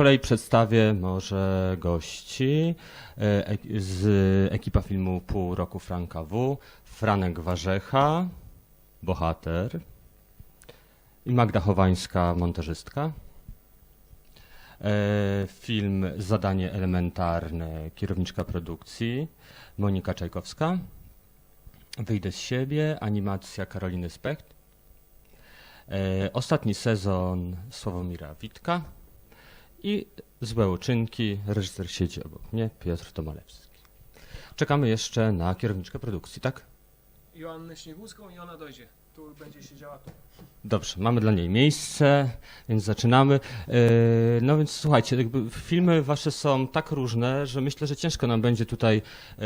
kolei przedstawię może gości e, z ekipa filmu Pół roku Franka W. Franek Warzecha, bohater i Magda Chowańska, montażystka. E, Film Zadanie elementarne, kierowniczka produkcji Monika Czajkowska. Wyjdę z siebie, animacja Karoliny Specht. E, Ostatni sezon Sławomira Witka i Złe uczynki, reżyser siedzi obok mnie, Piotr Tomalewski. Czekamy jeszcze na kierowniczkę produkcji, tak? Joannę Śnieguską i ona dojdzie. Tu będzie siedziała tu. Dobrze, mamy dla niej miejsce, więc zaczynamy. E, No więc słuchajcie, jakby filmy wasze są tak różne, że myślę, że ciężko nam będzie tutaj e,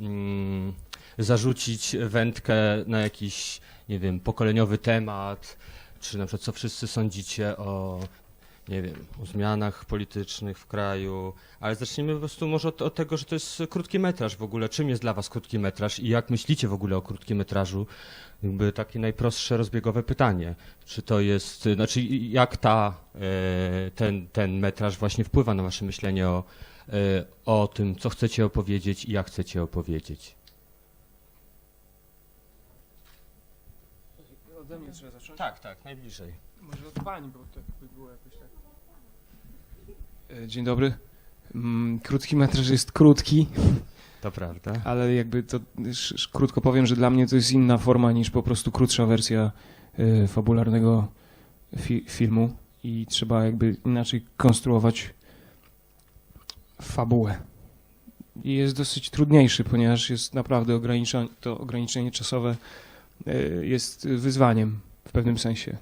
mm, zarzucić wędkę na jakiś, nie wiem, pokoleniowy temat, czy na przykład co wszyscy sądzicie o, nie wiem, o zmianach politycznych w kraju, ale zacznijmy po prostu może od, od tego, że to jest krótki metraż w ogóle. Czym jest dla was krótki metraż i jak myślicie w ogóle o krótkim metrażu? Jakby takie najprostsze rozbiegowe pytanie. Czy to jest, znaczy jak ta, e, ten, ten metraż właśnie wpływa na wasze myślenie o, e, o tym, co chcecie opowiedzieć i jak chcecie opowiedzieć? Ode mnie trzeba zacząć. Tak, tak, najbliżej. Może od pani, bo to by było jakoś tak. E, Dzień dobry. Mm, Krótki metraż jest krótki, To prawda. ale jakby to krótko powiem, że dla mnie to jest inna forma niż po prostu krótsza wersja e, fabularnego fi, filmu i trzeba jakby inaczej konstruować fabułę. I jest dosyć trudniejszy, ponieważ jest naprawdę ograniczone, to ograniczenie czasowe e, jest wyzwaniem w pewnym sensie.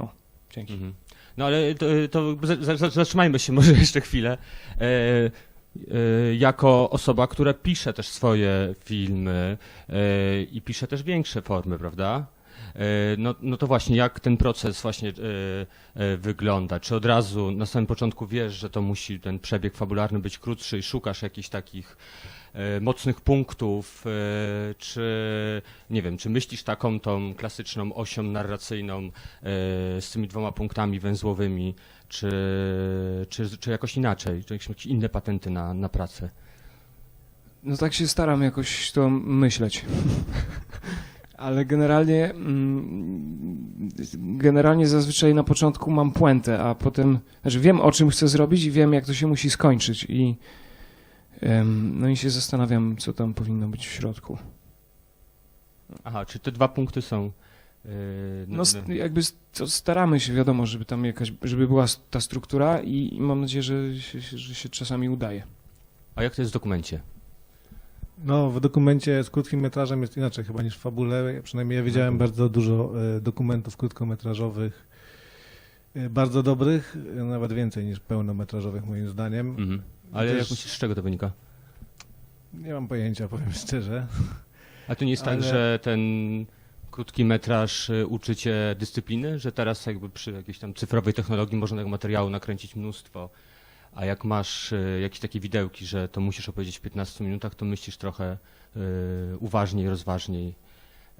O, dzięki. Mhm. No ale to, to za- za- zatrzymajmy się może jeszcze chwilę. E, e, jako osoba, która pisze też swoje filmy e, i pisze też większe formy, prawda? E, no, no to właśnie, jak ten proces właśnie e, e, wygląda? Czy od razu na samym początku wiesz, że to musi ten przebieg fabularny być krótszy i szukasz jakichś takich mocnych punktów, czy nie wiem, czy myślisz taką tą klasyczną osią narracyjną z tymi dwoma punktami węzłowymi, czy, czy, czy jakoś inaczej, czy jakieś inne patenty na, na pracę? No tak się staram jakoś to myśleć. Ale generalnie, mm, generalnie zazwyczaj na początku mam puentę, a potem, znaczy wiem o czym chcę zrobić i wiem jak to się musi skończyć i no i się zastanawiam co tam powinno być w środku. Aha, czy te dwa punkty są... e, No st- jakby s- to staramy się, wiadomo, żeby tam jakaś, żeby była ta struktura i, i mam nadzieję, że się, że się czasami udaje. A jak to jest w dokumencie? No, w dokumencie z krótkim metrażem jest inaczej chyba niż w fabule. Przynajmniej ja widziałem bardzo dużo e, dokumentów krótkometrażowych, e, bardzo dobrych, e, nawet więcej niż pełnometrażowych moim zdaniem. Mhm. Ale jak myślisz, z czego to wynika? Nie mam pojęcia, powiem szczerze. A to nie jest tak, Ale- że ten krótki metraż uczy cię dyscypliny, że teraz jakby przy jakiejś tam cyfrowej technologii można tego materiału nakręcić mnóstwo, a jak masz y, jakieś takie widełki, że to musisz opowiedzieć w 15 minutach, to myślisz trochę y, uważniej, rozważniej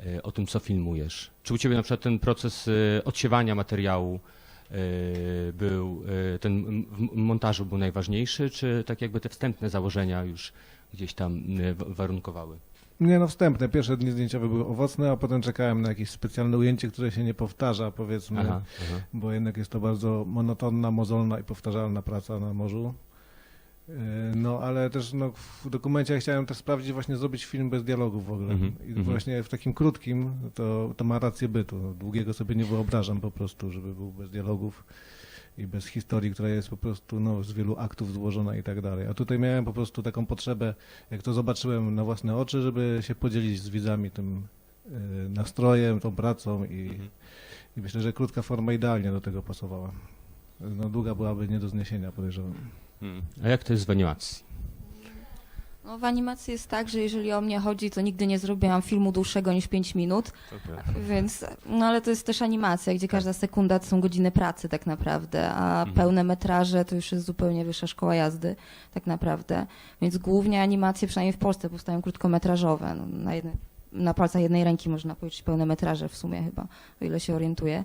y, o tym, co filmujesz. Czy u ciebie na przykład ten proces odsiewania materiału był, ten w montażu był najważniejszy, czy tak jakby te wstępne założenia już gdzieś tam wa- warunkowały? Nie no, wstępne. Pierwsze dni zdjęciowe były owocne, a potem czekałem na jakieś specjalne ujęcie, które się nie powtarza, powiedzmy. Aha, aha. bo jednak jest to bardzo monotonna, mozolna i powtarzalna praca na morzu. Yy, No, ale też no, w dokumencie chciałem też sprawdzić, właśnie zrobić film bez dialogów w ogóle. Mhm, I mhm. właśnie w takim krótkim to, to ma rację bytu. No, Długiego sobie nie wyobrażam po prostu, żeby był bez dialogów i bez historii, która jest po prostu no, z wielu aktów złożona i tak dalej. A tutaj miałem po prostu taką potrzebę, jak to zobaczyłem na własne oczy, żeby się podzielić z widzami tym yy, nastrojem, tą pracą i, Mhm. i myślę, że krótka forma idealnie do tego pasowała. No, długa byłaby nie do zniesienia, podejrzewam. Hmm. A jak to jest w animacji? No, w animacji jest tak, że jeżeli o mnie chodzi, to nigdy nie zrobiłam filmu dłuższego niż 5 minut, więc, no ale to jest też animacja, gdzie każda sekunda to są godziny pracy tak naprawdę, a Mhm. pełne metraże to już jest zupełnie wyższa szkoła jazdy tak naprawdę, więc głównie animacje, przynajmniej w Polsce, powstają krótkometrażowe, no, na, jedne, na palcach jednej ręki można powiedzieć pełne metraże w sumie chyba, o ile się orientuję.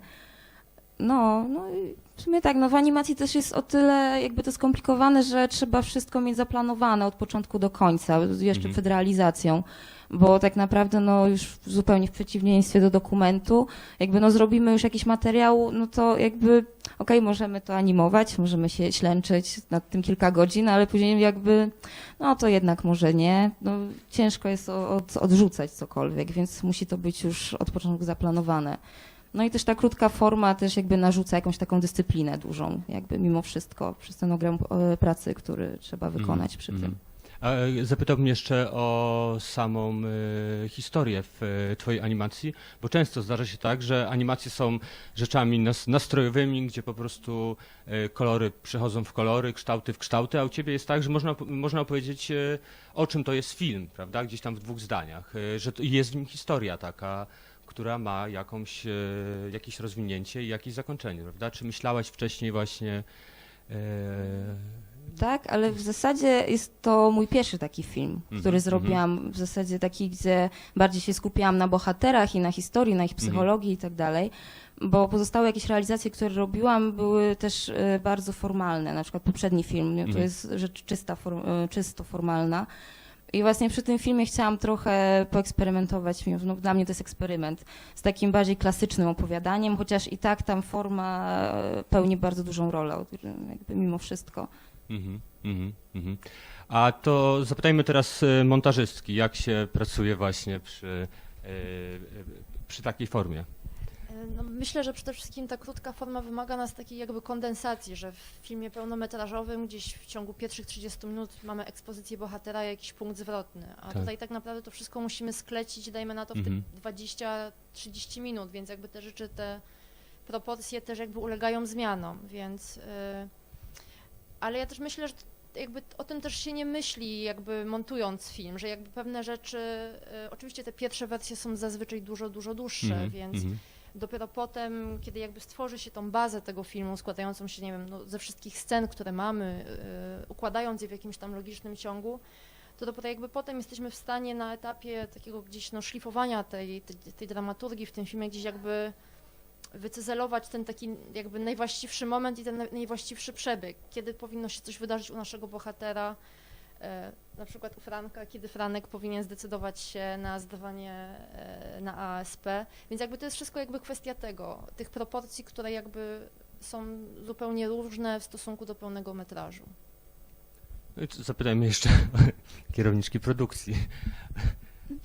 No, no i w sumie tak, no w animacji też jest o tyle jakby to skomplikowane, że trzeba wszystko mieć zaplanowane od początku do końca, jeszcze Mhm. przed realizacją, bo tak naprawdę no już zupełnie w przeciwieństwie do dokumentu, jakby no zrobimy już jakiś materiał, no to jakby okej, możemy to animować, możemy się ślęczyć nad tym kilka godzin, ale później jakby no to jednak może nie, no ciężko jest od, odrzucać cokolwiek, więc musi to być już od początku zaplanowane. No i też ta krótka forma też jakby narzuca jakąś taką dyscyplinę dużą, jakby mimo wszystko, przez ten ogrom e, pracy, który trzeba wykonać przy tym. Mhm. A, e, Zapytałbym jeszcze o samą e, historię w e, Twojej animacji, bo często zdarza się tak, że animacje są rzeczami nas, nastrojowymi, gdzie po prostu e, kolory przechodzą w kolory, kształty w kształty, a u Ciebie jest tak, że można, można opowiedzieć e, o czym to jest film, prawda? Gdzieś tam w dwóch zdaniach, że jest w nim historia taka, która ma jakąś, e, jakieś rozwinięcie i jakieś zakończenie, prawda? Czy myślałaś wcześniej właśnie e, Tak, ale w zasadzie jest to mój pierwszy taki film, Mhm, który zrobiłam, w zasadzie taki, gdzie bardziej się skupiałam na bohaterach i na historii, na ich Mhm. psychologii i tak dalej, bo pozostałe jakieś realizacje, które robiłam, były też e, bardzo formalne, na przykład poprzedni film, to Mhm. jest rzecz czysta, czysto formalna. I właśnie przy tym filmie chciałam trochę poeksperymentować, no, dla mnie to jest eksperyment, z takim bardziej klasycznym opowiadaniem, chociaż i tak tam forma e, pełni bardzo dużą rolę, jakby mimo wszystko. Mhm, mhm, mhm. A to zapytajmy teraz e, montażystki, jak się pracuje właśnie przy, e, przy takiej formie. No, myślę, że przede wszystkim ta krótka forma wymaga nas takiej jakby kondensacji, że w filmie pełnometrażowym gdzieś w ciągu pierwszych 30 minut mamy ekspozycję bohatera i jakiś punkt zwrotny, a Tak. tutaj tak naprawdę to wszystko musimy sklecić, dajmy na to w Mhm. te 20-30 minut, więc jakby te rzeczy, te proporcje też jakby ulegają zmianom, więc... y, ale ja też myślę, że jakby o tym też się nie myśli, jakby montując film, że jakby pewne rzeczy, y, oczywiście te pierwsze wersje są zazwyczaj dużo, dużo dłuższe, Mhm, więc mhm. Dopiero potem, kiedy jakby stworzy się tą bazę tego filmu, składającą się, nie wiem, no, ze wszystkich scen, które mamy, yy, układając je w jakimś tam logicznym ciągu, to dopiero jakby potem jesteśmy w stanie na etapie takiego gdzieś no, szlifowania tej, tej, tej dramaturgii w tym filmie gdzieś jakby wycyzelować ten taki jakby najwłaściwszy moment i ten naj- najwłaściwszy przebieg, kiedy powinno się coś wydarzyć u naszego bohatera, na przykład u Franka, kiedy Franek powinien zdecydować się na zdawanie e, na ASP, więc jakby to jest wszystko jakby kwestia tego, tych proporcji, które jakby są zupełnie różne w stosunku do pełnego metrażu. No Zapytajmy jeszcze kierowniczki produkcji.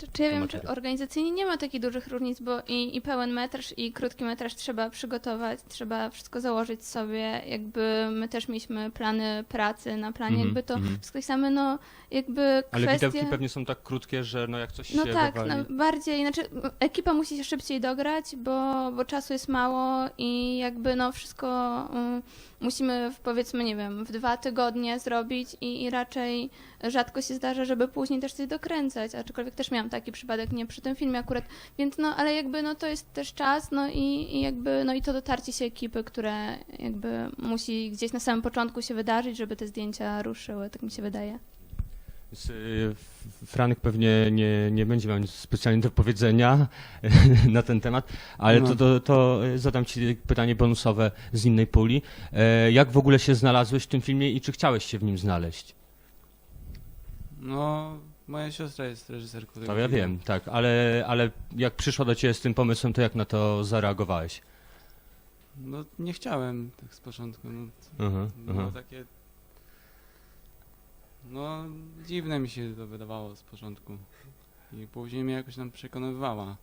Czy, czy ja wiem, czy organizacyjnie nie ma takich dużych różnic, bo i, i pełen metraż, i krótki metraż trzeba przygotować, trzeba wszystko założyć sobie, jakby my też mieliśmy plany pracy na planie, Mhm, jakby to mhm. wszystko jest same, no jakby Ale kwestie... widełki pewnie są tak krótkie, że no jak coś No się tak, wywali... no bardziej, znaczy ekipa musi się szybciej dograć, bo, bo czasu jest mało i jakby no wszystko mm, musimy w, powiedzmy, nie wiem, w dwa tygodnie zrobić i, i raczej rzadko się zdarza, żeby później też coś dokręcać, aczkolwiek też miałam taki przypadek, nie przy tym filmie akurat, więc no, ale jakby no to jest też czas, no i, i jakby, no i to dotarcie się ekipy, które jakby musi gdzieś na samym początku się wydarzyć, żeby te zdjęcia ruszyły, tak mi się wydaje. Więc, y, Franek pewnie nie, nie będzie miał nic specjalnie do powiedzenia na ten temat, ale No. to, to, to zadam Ci pytanie bonusowe z innej puli. E, Jak w ogóle się znalazłeś w tym filmie i czy chciałeś się w nim znaleźć? No, moja siostra jest reżyserką tego To ja filmu. wiem, tak, ale, ale jak przyszła do Ciebie z tym pomysłem, to jak na to zareagowałeś? No, nie chciałem tak z początku. No, Mhm, było mhm. takie... No, dziwne mi się to wydawało z początku. I później mnie jakoś tam przekonywała.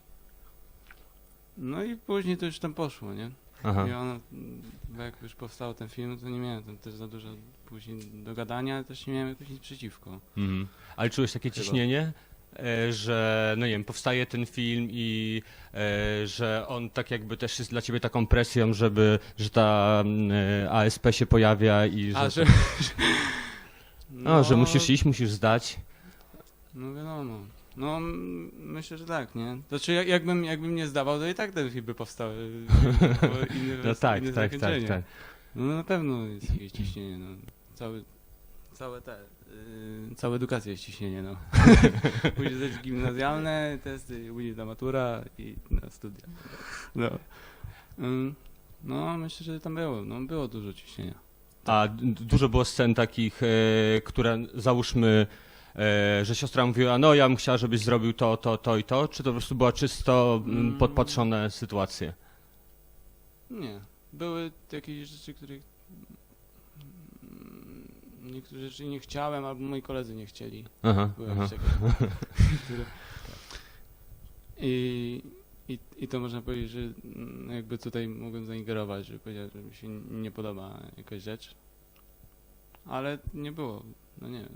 No i później to już tam poszło, nie? Aha. I ono, mm, bo jak już powstał ten film, to nie miałem tam też za dużo później do gadania, ale też nie miałem jakoś nic przeciwko. Mhm. Ale czułeś takie Chyba. ciśnienie, e, że no nie wiem, powstaje ten film i e, że on tak jakby też jest dla ciebie taką presją, żeby, że ta mm, e, ASP się pojawia i że, A, że... no, że musisz iść, musisz zdać. No wiadomo. No myślę, że tak, nie? Znaczy jak, jakbym, jakbym nie zdawał, to i tak ten film by powstał. y, inne, No tak, inne tak, tak, zakończenie. tak. No na pewno jest jakieś ciśnienie, no. Cały, całe te, yy, cała edukacja jest ciśnienie, no. Później zdać gimnazjalne, testy, później ta matura i na studia. No. Ym, No, myślę, że tam było, no było dużo ciśnienia. A d- dużo było scen takich, e, które załóżmy, że siostra mówiła, no ja bym chciała, żebyś zrobił to, to, to i to, czy to po prostu była czysto mm, Mm. podpatrzone sytuacje? Nie, były jakieś rzeczy, których mm, niektóre rzeczy nie chciałem, albo moi koledzy nie chcieli. Aha, Były aha. jakieś takie, które... I, i, I to można powiedzieć, że mm, jakby tutaj mogłem zaingerować, że powiedział, że mi się nie podoba jakaś rzecz. Ale nie było, no nie wiem,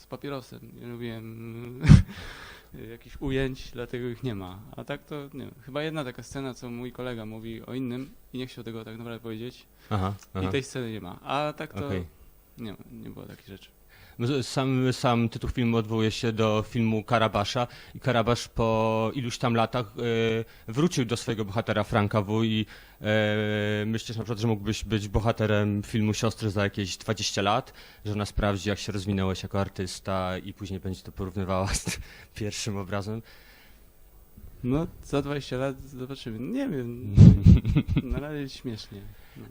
z papierosem. Nie lubiłem jakichś ujęć, dlatego ich nie ma. A tak to, nie wiem, chyba jedna taka scena, co mój kolega mówi o innym i nie chciał tego tak naprawdę powiedzieć. Aha, aha. I tej sceny nie ma. A tak to Okej. nie, nie było takich rzeczy. Sam, sam tytuł filmu odwołuje się do filmu Karabasza i Karabasz po iluś tam latach e, wrócił do swojego bohatera Franka W. i e, myślisz na przykład, że mógłbyś być bohaterem filmu Siostry za jakieś 20 lat, że ona sprawdzi jak się rozwinąłeś jako artysta i później będzie to porównywała z pierwszym obrazem. No, za 20 lat zobaczymy. Nie wiem. Na razie śmiesznie.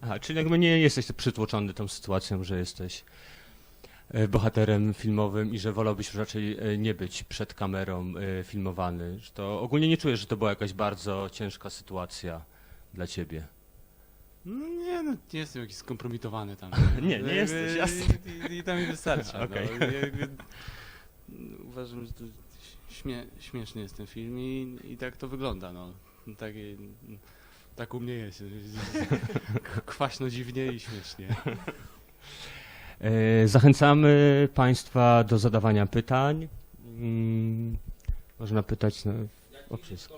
Aha, czyli jakby nie jesteś przytłoczony tą sytuacją, że jesteś bohaterem filmowym i że wolałbyś raczej e, nie być przed kamerą e, filmowany. Że to ogólnie nie czujesz, że to była jakaś bardzo ciężka sytuacja dla ciebie. No nie, no nie jestem jakiś skompromitowany tam. Nie, nie jesteś, jasne. I, i, i to mi wystarczy. Okej. no. Jakby, uważam, że to śmie, śmieszny jest ten film i, i tak to wygląda. No. Takie, tak u mnie jest. Kwaśno dziwnie i śmiesznie. E, Zachęcamy Państwa do zadawania pytań. Mm, Można pytać na, o wszystko.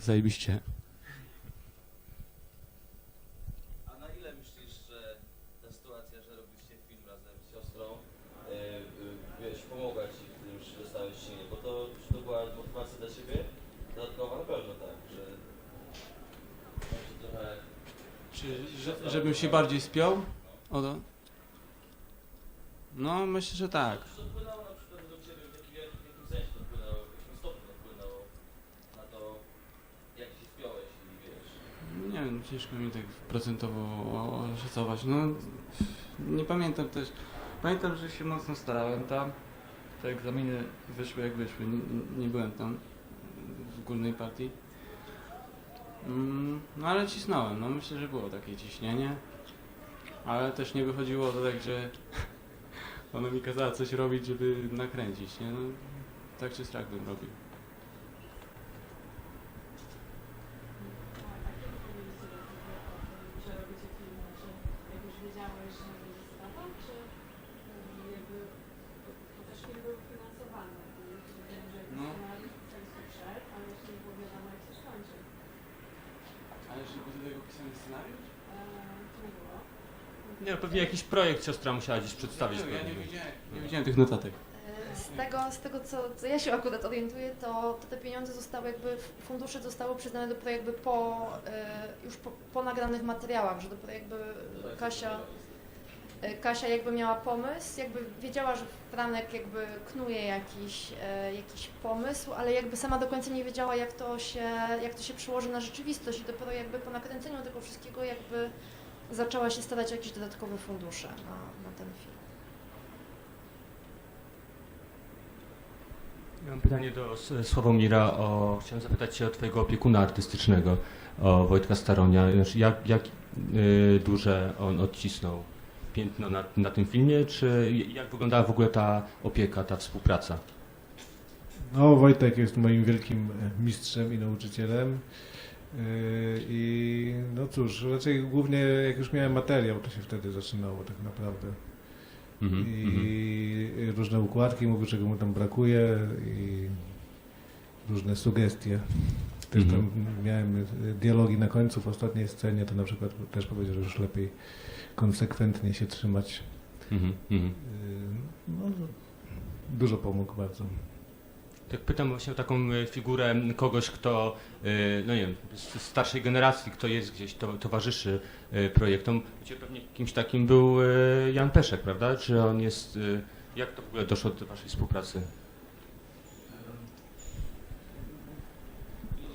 Zajebiście. A na ile myślisz, że ta sytuacja, że robiliście film razem z siostrą, e, e, wiesz, pomogła ci w tym, że dostałeś silnie? Bo to, czy to była motywacja dla ciebie? Dodatkowa na pewno tak, że może trochę Czy, że, żebym się bardziej spiął? O to? No, myślę, że tak. To wpłynęło na przykład do ciebie w jakim, w jakim sensie to wpłynęło, w jakim stopniu to wpłynęło na to, jak się spiąłeś i wiesz? Nie wiem, ciężko mi tak procentowo oszacować. No, nie pamiętam też. Pamiętam, że się mocno starałem tam. Te egzaminy wyszły jak wyszły. Nie, nie byłem tam w górnej partii. Mm, No ale cisnąłem. No myślę, że było takie ciśnienie. Ale też nie wychodziło to tak, że ona mi kazała coś robić, żeby nakręcić, nie? No, tak czy strak bym robił. że robicie film, że jak już wiedziałeś, że będzie sprawa, czy y, jakby, bo bo też film był finansowany i wiem, że No. scenariusz często przed, ale jeszcze nie było wiadomo jak się skończy. Ale jeszcze był do tego pisany scenariusz? Eee, czy nie było? Nie, pewnie jakiś projekt siostra musiała gdzieś przedstawić. Ja, ja nie pewnie. widziałem, nie widziałem tych notatek. E, Z tego, z tego co, co ja się akurat orientuję, to, to te pieniądze zostały jakby, fundusze zostały przyznane dopiero jakby po, e, już po, po nagranych materiałach, że dopiero jakby Kasia, e, Kasia jakby miała pomysł, jakby wiedziała, że Franek jakby knuje jakiś, jakiś pomysł, ale jakby sama do końca nie wiedziała jak to się, jak to się przełoży na rzeczywistość i dopiero jakby po nakręceniu tego wszystkiego jakby zaczęła się starać o jakieś dodatkowe fundusze na, na ten film. Ja Mam pytanie do Sławomira. O, chciałem zapytać Cię o Twojego opiekuna artystycznego, o Wojtka Staronia. Jak, jak y, duże on odcisnął piętno na, na tym filmie, czy jak wyglądała w ogóle ta opieka, ta współpraca? No, Wojtek jest moim wielkim mistrzem i nauczycielem. Yy, I no cóż, raczej głównie jak już miałem materiał, to się wtedy zaczynało tak naprawdę. Mhm, mhm. I różne układki, mówił czego mu tam brakuje i różne sugestie. Też Mhm. tam miałem y, dialogi na końcu w ostatniej scenie, to na przykład też powiedział, że już lepiej konsekwentnie się trzymać. Mhm, mhm. Yy, No, dużo pomógł bardzo. Tak pytam właśnie o taką y, figurę kogoś, kto, y, no nie wiem, z starszej generacji, kto jest gdzieś, to, towarzyszy y, projektom. Pewnie kimś takim był Jan Peszek, prawda? Czy on jest, jak to w ogóle doszło do waszej współpracy?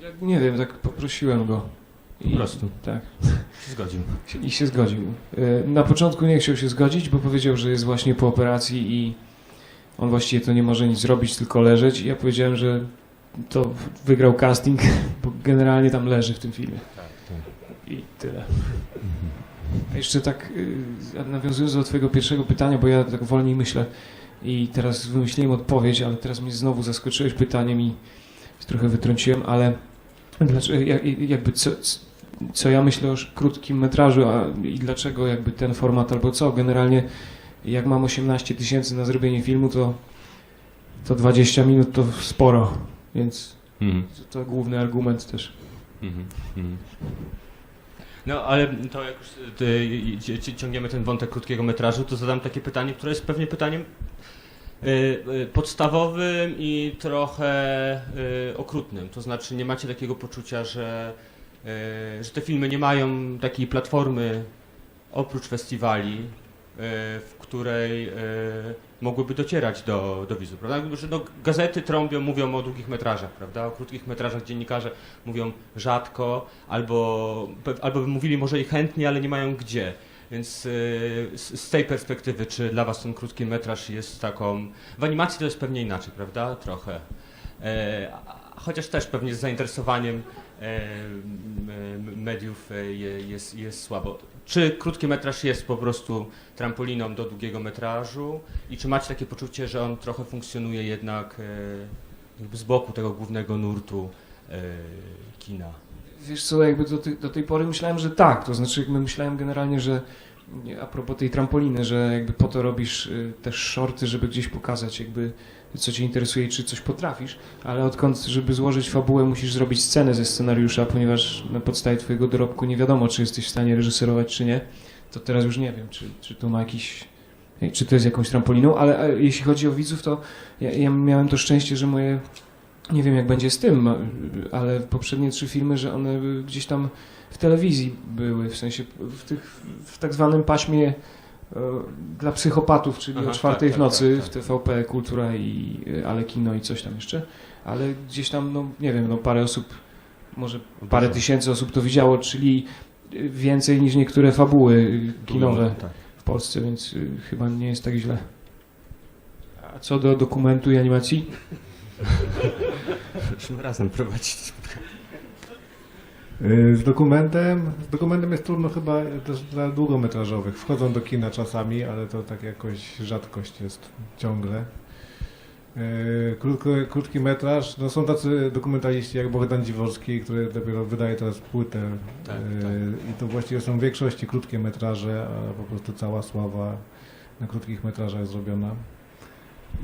Jak, nie wiem, tak poprosiłem go. Po prostu. Tak. Się zgodził. I się zgodził. E, Na początku nie chciał się zgodzić, bo powiedział, że jest właśnie po operacji i on właściwie to nie może nic zrobić, tylko leżeć. I ja powiedziałem, że to wygrał casting, bo generalnie tam leży w tym filmie. I tyle. A jeszcze tak y, nawiązując do twojego pierwszego pytania, bo ja tak wolniej myślę i teraz wymyśliłem odpowiedź, ale teraz mnie znowu zaskoczyłeś pytaniem i trochę wytrąciłem, ale dlaczego, jak- jakby co, co ja myślę o krótkim metrażu a, i dlaczego jakby ten format albo co, generalnie jak mam 18 tysięcy na zrobienie filmu, to, to 20 minut to sporo, więc Mhm. to, to główny argument też. Mhm, mhm. No, ale to jak już ty, ci- ci- ciągniemy ten wątek krótkiego metrażu, to zadam takie pytanie, które jest pewnie pytaniem y, y, podstawowym i trochę y, okrutnym. To znaczy, nie macie takiego poczucia, że, y, że te filmy nie mają takiej platformy oprócz festiwali, y, w której y, mogłyby docierać do, do widzów, prawda? Że no, gazety trąbią, mówią o długich metrażach, prawda? O krótkich metrażach dziennikarze mówią rzadko, albo, albo mówili może i chętnie, ale nie mają gdzie. Więc y, z, tej perspektywy, czy dla Was ten krótki metraż jest taką... W animacji to jest pewnie inaczej, prawda? Trochę. E, chociaż też pewnie z zainteresowaniem e, mediów e, je- jest, jest słabo. Czy krótki metraż jest po prostu trampoliną do długiego metrażu i czy macie takie poczucie, że on trochę funkcjonuje jednak e, z boku tego głównego nurtu e, kina? Wiesz co, jakby do, tej- do tej pory myślałem, że tak, to znaczy jakby myślałem generalnie, że a propos tej trampoliny, że jakby po to robisz y, też shorty, żeby gdzieś pokazać jakby co cię interesuje czy coś potrafisz, ale odkąd, żeby złożyć fabułę, musisz zrobić scenę ze scenariusza, ponieważ na podstawie twojego dorobku nie wiadomo, czy jesteś w stanie reżyserować, czy nie, to teraz już nie wiem, czy, czy to ma jakiś, czy to jest jakąś trampoliną, ale e, jeśli chodzi o widzów, to ja, ja miałem to szczęście, że moje nie wiem jak będzie z tym, ale poprzednie trzy filmy, że one gdzieś tam w telewizji były, w sensie w, tych, w tak zwanym paśmie e, dla psychopatów, czyli Aha, o czwartej tak, w tak, nocy tak, w tak. TVP Kultura i e, Ale Kino i coś tam jeszcze, ale gdzieś tam, no nie wiem, no parę osób, może parę Dużo. tysięcy osób to widziało, czyli e, więcej niż niektóre fabuły kinowe Tak. w Polsce, więc chyba nie jest tak źle. A co do dokumentu i animacji? Musimy razem prowadzić. Y, Z dokumentem, z dokumentem jest trudno chyba też dla długometrażowych. Wchodzą do kina czasami, ale to tak jakoś rzadkość jest ciągle. Y, Krótko, krótki metraż, no są tacy dokumentaliści jak Bogdan Dziworski, który dopiero wydaje teraz płytę Tak, Y, tak. i to właściwie są w większości krótkie metraże, a po prostu cała sława na krótkich metrażach zrobiona.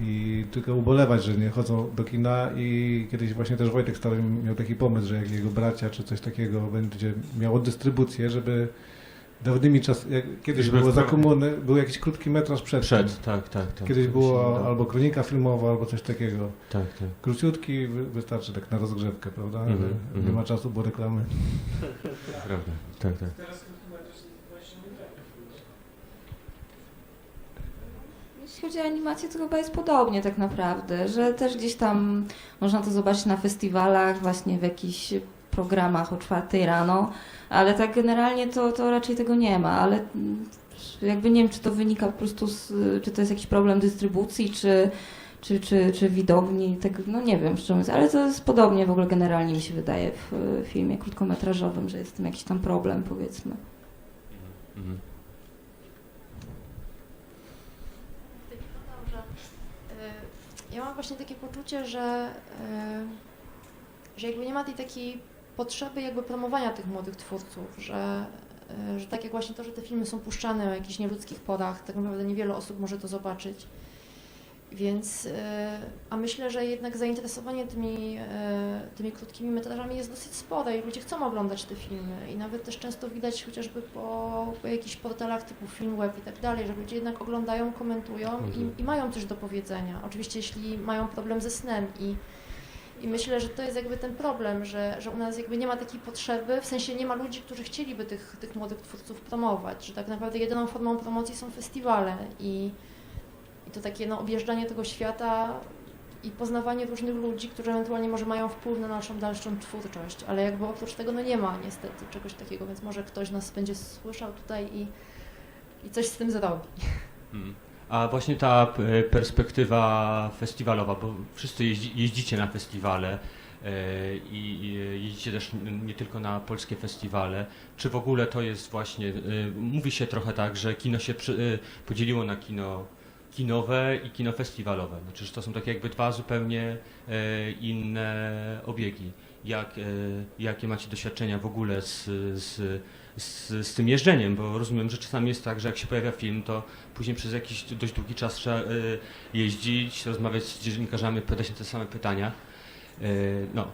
I tylko ubolewać, że nie chodzą do kina i kiedyś właśnie też Wojtek Stary miał taki pomysł, że jak jego bracia czy coś takiego będzie miało dystrybucję, żeby dawnymi czas, jak kiedyś Żeby było za komuny, był jakiś krótki metraż przed. tym. Przed, tak, tak, tak. Kiedyś To było albo kronika filmowa, albo coś takiego. Tak, tak. Króciutki, wy- wystarczy tak na rozgrzewkę, prawda? Mhm, Że nie mhm. ma czasu, bo reklamy. Prawda. Tak, tak. Chodzi o animację, to chyba jest podobnie tak naprawdę, że też gdzieś tam można to zobaczyć na festiwalach, właśnie w jakichś programach o czwartej rano, ale tak generalnie to, to raczej tego nie ma, ale jakby nie wiem, czy to wynika po prostu z, czy to jest jakiś problem dystrybucji, czy, czy, czy, czy widowni, tak, no nie wiem, szczerze mówiąc, ale to jest podobnie w ogóle generalnie mi się wydaje w filmie krótkometrażowym, że jest z tym jakiś tam problem, powiedzmy. Mhm. Tylko dodam, że y, ja mam właśnie takie poczucie, że, y, że jakby nie ma tej takiej potrzeby jakby promowania tych młodych twórców, że, y, że tak jak właśnie to, że te filmy są puszczane o jakichś nieludzkich porach, tak naprawdę niewiele osób może to zobaczyć. Więc, y, a myślę, że jednak zainteresowanie tymi, y, tymi krótkimi metrażami jest dosyć spore i ludzie chcą oglądać te filmy i nawet też często widać chociażby po, po jakichś portalach typu Filmweb i tak dalej, że ludzie jednak oglądają, komentują Mhm. i, i mają coś do powiedzenia. Oczywiście jeśli mają problem ze snem i, i myślę, że to jest jakby ten problem, że, że u nas jakby nie ma takiej potrzeby, w sensie nie ma ludzi, którzy chcieliby tych, tych młodych twórców promować, że tak naprawdę jedyną formą promocji są festiwale i, i to takie no, objeżdżanie tego świata i poznawanie różnych ludzi, którzy ewentualnie może mają wpływ na naszą dalszą twórczość, ale jakby oprócz tego no nie ma niestety czegoś takiego, więc może ktoś nas będzie słyszał tutaj i, i coś z tym zrobi. Mm. A właśnie ta e, perspektywa festiwalowa, bo wszyscy jeździ, jeździcie na festiwale e, i jeździcie też nie tylko na polskie festiwale. Czy w ogóle to jest właśnie, e, mówi się trochę tak, że kino się podzieliło na kino kinowe i kino festiwalowe. Znaczy, że to są takie jakby dwa zupełnie e, inne obiegi. Jak, e, jakie macie doświadczenia w ogóle z, z, z, z tym jeżdżeniem? Bo rozumiem, że czasami jest tak, że jak się pojawia film, to później przez jakiś dość długi czas trzeba e, jeździć, rozmawiać z dziennikarzami, pytać na te same pytania. No,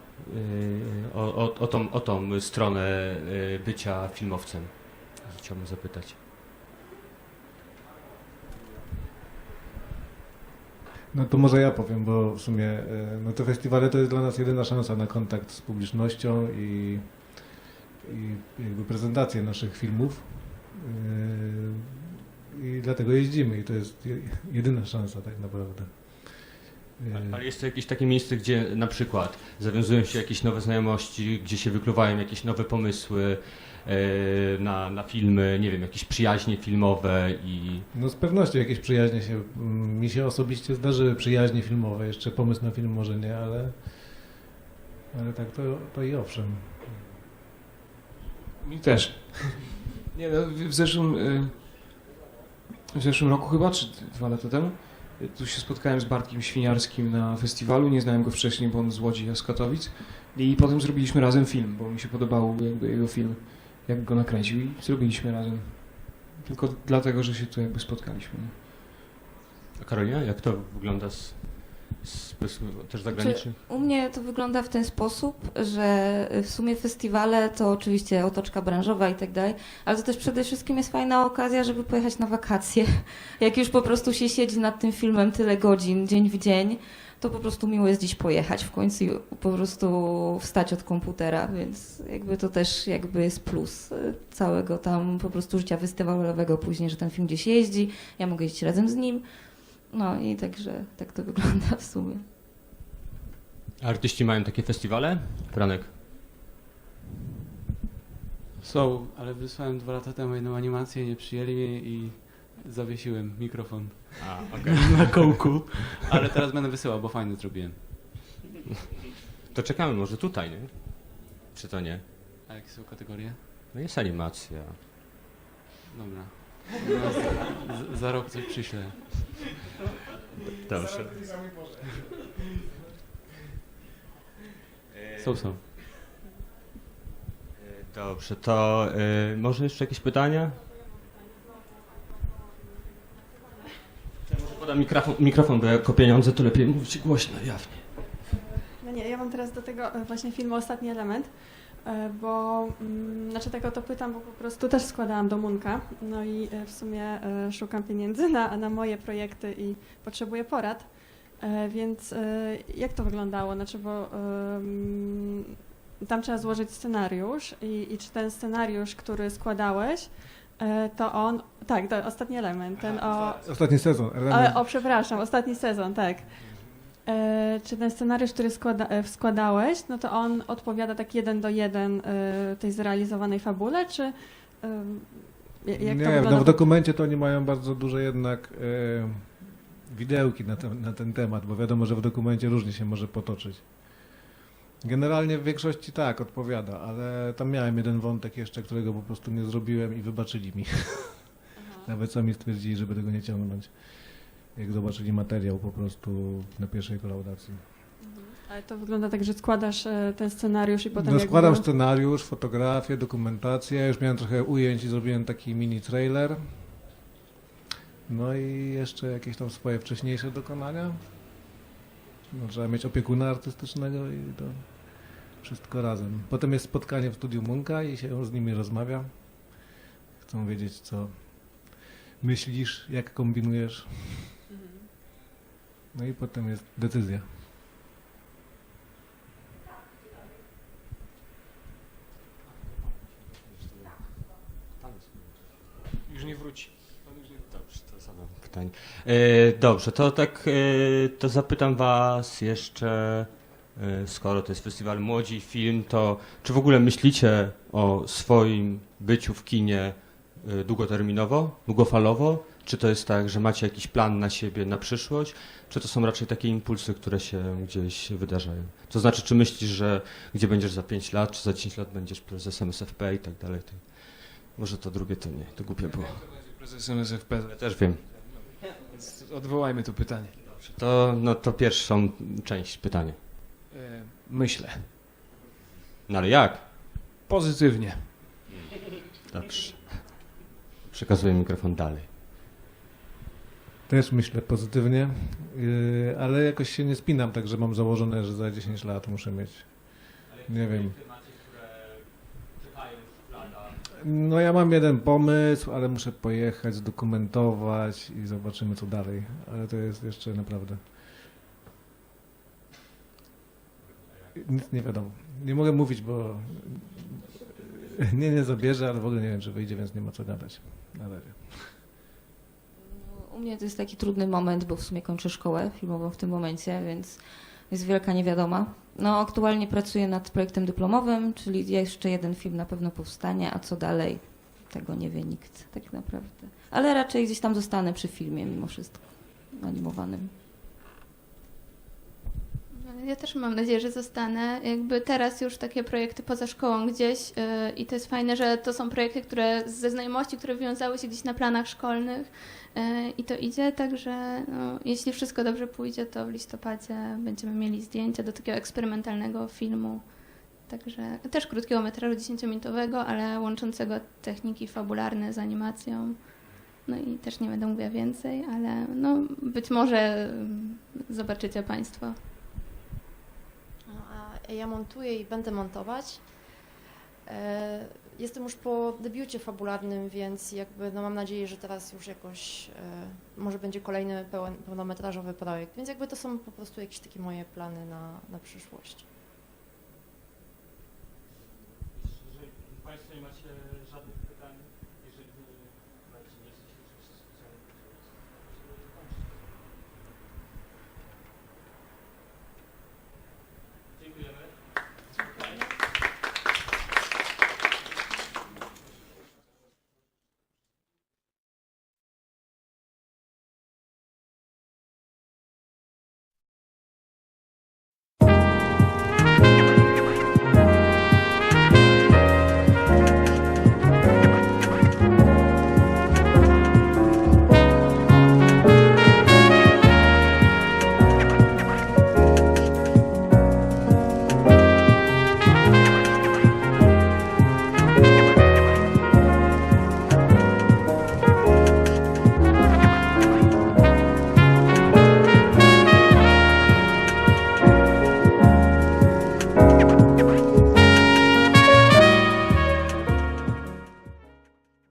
o, o, o, tą, o tą stronę bycia filmowcem chciałbym zapytać. No to może ja powiem, bo w sumie e, no te festiwale to jest dla nas jedyna szansa na kontakt z publicznością i, i jakby prezentację naszych filmów. E, I dlatego jeździmy i to jest je- jedyna szansa tak naprawdę. E, Ale jest to jakieś takie miejsce, gdzie na przykład zawiązują się jakieś nowe znajomości, gdzie się wykluwają jakieś nowe pomysły na, na filmy, nie wiem, jakieś przyjaźnie filmowe i No z pewnością jakieś przyjaźnie się, mm, mi się osobiście zdarzyły przyjaźnie filmowe, jeszcze pomysł na film może nie, ale, ale tak to, to i owszem. Mi też. Nie, no, w- zeszłym, y, w zeszłym roku chyba, czy dwa lata temu, tu się spotkałem z Bartkiem Świniarskim na festiwalu, nie znałem go wcześniej, bo on z Łodzi, ja z Katowic i potem zrobiliśmy razem film, bo mi się podobał jakby jego film, jak go nakręcił i zrobiliśmy razem. Tylko dlatego, że się tu jakby spotkaliśmy. A Karolina, jak to wygląda z, z też zagranicznych? U mnie to wygląda w ten sposób, że w sumie festiwale to oczywiście otoczka branżowa i tak dalej, ale to też przede wszystkim jest fajna okazja, żeby pojechać na wakacje. Jak już po prostu się siedzi nad tym filmem tyle godzin, dzień w dzień, to po prostu miło jest dziś pojechać w końcu i po prostu wstać od komputera, więc jakby to też jakby jest plus całego tam po prostu życia festiwalowego później, że ten film gdzieś jeździ, ja mogę jeździć razem z nim. No i także tak to wygląda w sumie. A Artyści mają takie festiwale? Franek? Są, ale wysłałem dwa lata temu jedną animację, nie przyjęli mnie i zawiesiłem mikrofon A, okej. na kołku. Ale teraz będę wysyłał, bo fajnie zrobiłem. To czekamy może tutaj, nie? Czy to nie? A jakie są kategorie? No jest animacja. Dobra. No, z, za rok coś przyślę. Dobrze. Są, są. Dobrze, to y, może jeszcze jakieś pytania? Ja może podam mikrofon, mikrofon, bo jako pieniądze to lepiej mówić głośno, jawnie. No nie, ja mam teraz do tego e, właśnie filmu Ostatni Element, bo mm, znaczy tego to pytam, bo po prostu też składałam do Munka, no i e, w sumie e, szukam pieniędzy na, na moje projekty i potrzebuję porad, E, więc e, jak to wyglądało? Znaczy, bo tam trzeba złożyć scenariusz i, i czy ten scenariusz, który składałeś, e, to on, tak, to ostatni element, ten o... Ostatni sezon. Ale, o, przepraszam, ostatni sezon, tak. E, czy ten scenariusz, który składa, e, składałeś, no to on odpowiada tak jeden do jeden e, tej zrealizowanej fabule, czy jak nie, to wygląda? no w dokumencie to oni mają bardzo duże jednak widełki na ten, na ten temat, bo wiadomo, że w dokumencie różnie się może potoczyć. Generalnie w większości tak, odpowiada, ale tam miałem jeden wątek jeszcze, którego po prostu nie zrobiłem i wybaczyli mi. Nawet sami stwierdzili, żeby tego nie ciągnąć. Jak zobaczyli materiał po prostu na pierwszej kolaudacji. Ale to wygląda tak, że składasz e, ten scenariusz i potem No składam scenariusz, fotografię, dokumentację, już miałem trochę ujęć i zrobiłem taki mini trailer. No i jeszcze jakieś tam swoje wcześniejsze dokonania. No, trzeba mieć opiekuna artystycznego i to wszystko razem. Potem jest spotkanie w studiu Munka i się z nimi rozmawia. Chcą wiedzieć, co myślisz, jak kombinujesz. No i potem jest decyzja. Już nie wróci. Nie... To zadam pytanie. E, dobrze, to tak, e, to zapytam was jeszcze, e, skoro to jest festiwal Młodzi Film, to czy w ogóle myślicie o swoim byciu w kinie e, długoterminowo, długofalowo? Czy to jest tak, że macie jakiś plan na siebie na przyszłość? Czy to są raczej takie impulsy, które się gdzieś wydarzają? To znaczy, czy myślisz, że gdzie będziesz za 5 lat, czy za 10 lat będziesz prezesem SFP i tak dalej? To, może to drugie to nie, to głupie było. Prezesem SFP. Ja też wiem. Odwołajmy to pytanie. To, no, to pierwszą część pytania. E, Myślę. No ale jak? Pozytywnie. Dobrze. Przekazuję mikrofon dalej. Też myślę pozytywnie, yy, ale jakoś się nie spinam, także mam założone, że za 10 lat muszę mieć, nie wiem. No ja mam jeden pomysł, ale muszę pojechać, zdokumentować i zobaczymy co dalej, ale to jest jeszcze naprawdę... Nic nie wiadomo. Nie mogę mówić, bo nie, nie zabierze, ale w ogóle nie wiem, czy wyjdzie, więc nie ma co gadać. Na razie. U mnie to jest taki trudny moment, bo w sumie kończę szkołę filmową w tym momencie, więc jest wielka niewiadoma. No, aktualnie pracuję nad projektem dyplomowym, czyli jeszcze jeden film na pewno powstanie, a co dalej, tego nie wie nikt tak naprawdę. Ale raczej gdzieś tam zostanę przy filmie mimo wszystko animowanym. Ja też mam nadzieję, że zostanę. Jakby teraz już takie projekty poza szkołą gdzieś yy, i to jest fajne, że to są projekty, które ze znajomości, które wiązały się gdzieś na planach szkolnych yy, i to idzie, także no, jeśli wszystko dobrze pójdzie, to w listopadzie będziemy mieli zdjęcia do takiego eksperymentalnego filmu. Także też krótkiego metrażu 10-minutowego, ale łączącego techniki fabularne z animacją. No i też nie będę mówiła więcej, ale no, być może mm, zobaczycie Państwo. A ja montuję i będę montować. E, Jestem już po debiucie fabularnym, więc jakby no mam nadzieję, że teraz już jakoś e, może będzie kolejny pełen, pełnometrażowy projekt. Więc jakby to są po prostu jakieś takie moje plany na, na przyszłość.